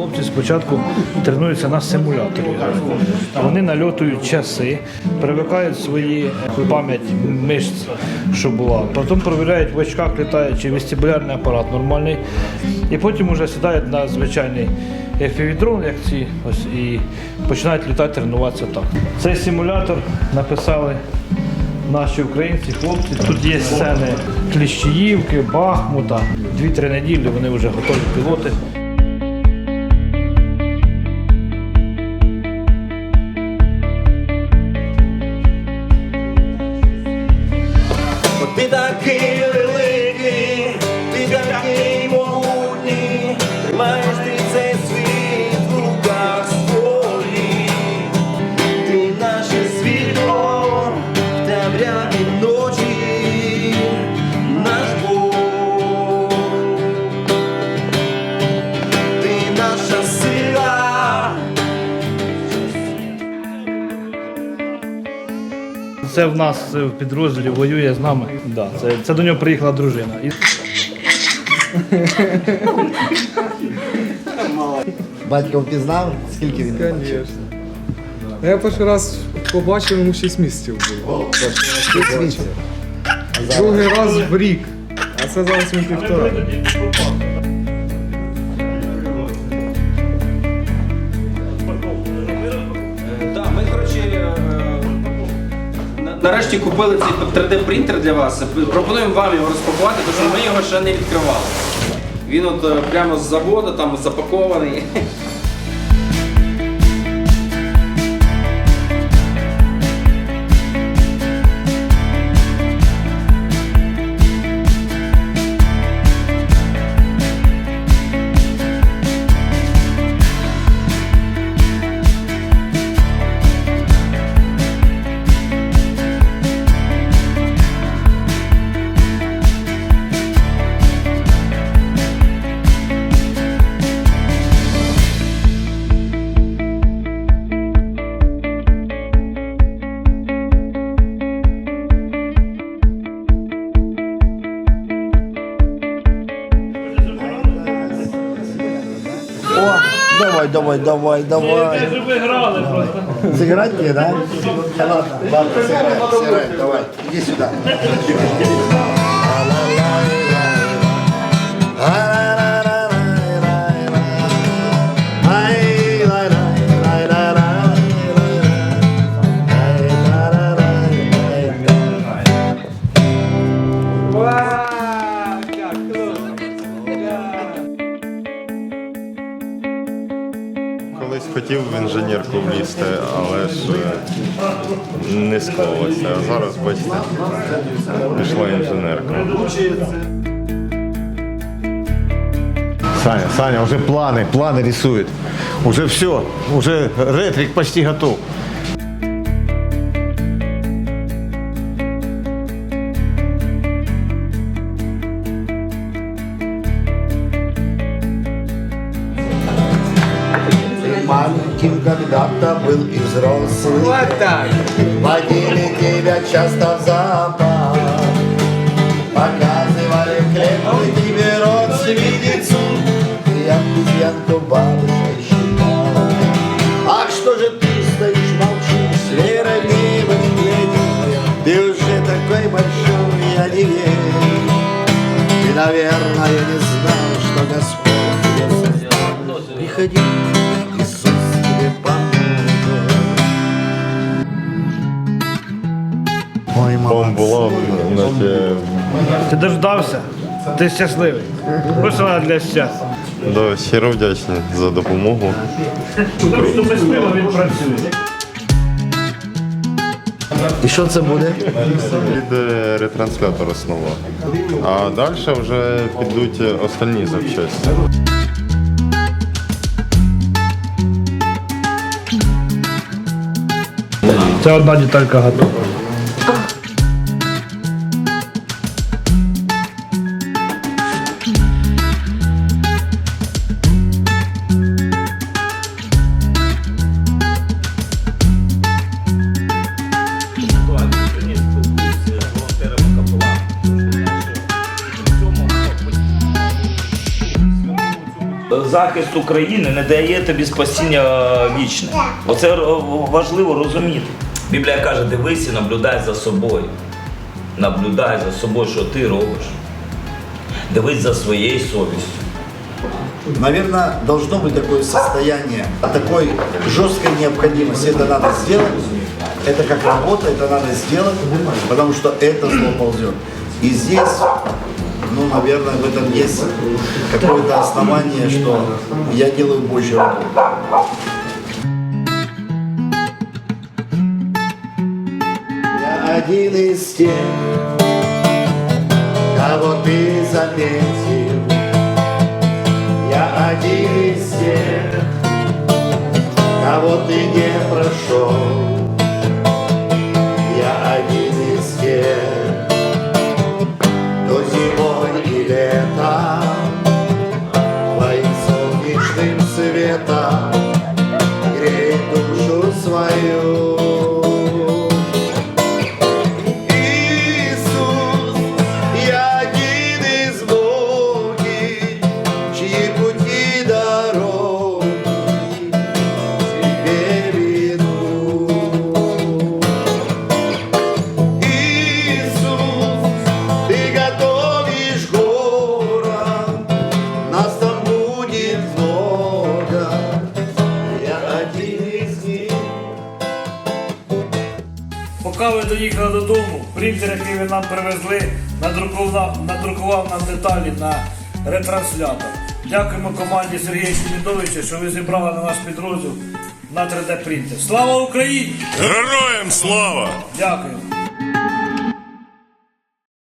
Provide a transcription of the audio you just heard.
хлопці спочатку тренуються на симуляторі. Вони нальотують часи, привикають свої е, пам'ять мишць, що була. Потім перевіряють в очках, літає, чи вестибулярний апарат нормальний. І потім вже сідають на звичайний FPV-дрон, як ці, ось, і починають літати, тренуватися так. Цей симулятор написали наші українці, хлопці. Тут є сцени Кліщіївки, Бахмута. Дві-три неділі вони вже готові пілоти. Це в нас е, в підрозділі воює з нами. Да, це, це до нього приїхала дружина. І Батько впізнав, скільки він бачив? Я перший раз побачив йому 6 місяців було. Шість місяців. Другий раз в рік. А це зараз він півтора. Нарешті купили цей 3D-принтер для вас. Пропонуємо вам його розпакувати, тому що ми його ще не відкривали. Він от е, прямо з заводу там запакований. давай, давай, давай, давай. ви грали просто. Сыграть мне, да? Да ладно, ладно, сыграем, сыграем, давай, иди сюда. Хотів в інженерку влізти, але ж е, не склалося. А зараз, бачите, пішла інженерка. Саня, Саня, уже планы, планы рисует. Уже все, уже ретрик почти готов. Маленьким когда-то был и взрослый. Вот так. Водили тебя часто в зоопарк. Показывали крепкую тебе родственницу. И обезьянку бабушка считала. Ах, что же ты стоишь, молчишь, с верой не глядишь? Ты уже такой большой, я не верю. Ты, наверное, не знал, что Господь создал. Приходи, Бом було, наче Ти дождався? Ти щасливий. Ось для щастя. да, щиро вдячний за допомогу. Просто без пива він працює. І що це буде? Піде ретранслятор основа. А далі вже підуть остальні запчасті. Це одна деталька готова. Захист України не дає тобі спасіння е, вічне. Оце е, важливо розуміти. Біблія каже, дивись і наблюдай за собою. Наблюдай за собою, що ти робиш. Дивись за своєю совістю. Наверное, должно быть такое состояние, а такой жесткой необходимости. Это надо сделать, это как работа, это надо сделать, потому что это зло ползет. И здесь ну, наверное, в этом есть какое-то основание, что я делаю Божью работу. Я один из тех, кого ты заметил. Я один из тех, кого ты не прошел. Доїхали додому, принтер, який ви нам привезли, надрукував, надрукував нам деталі на ретранслятор. Дякуємо команді Сергія Сімідовича, що ви зібрали на наш підрозділ на 3D принтер. Слава Україні! Героям слава! Дякую.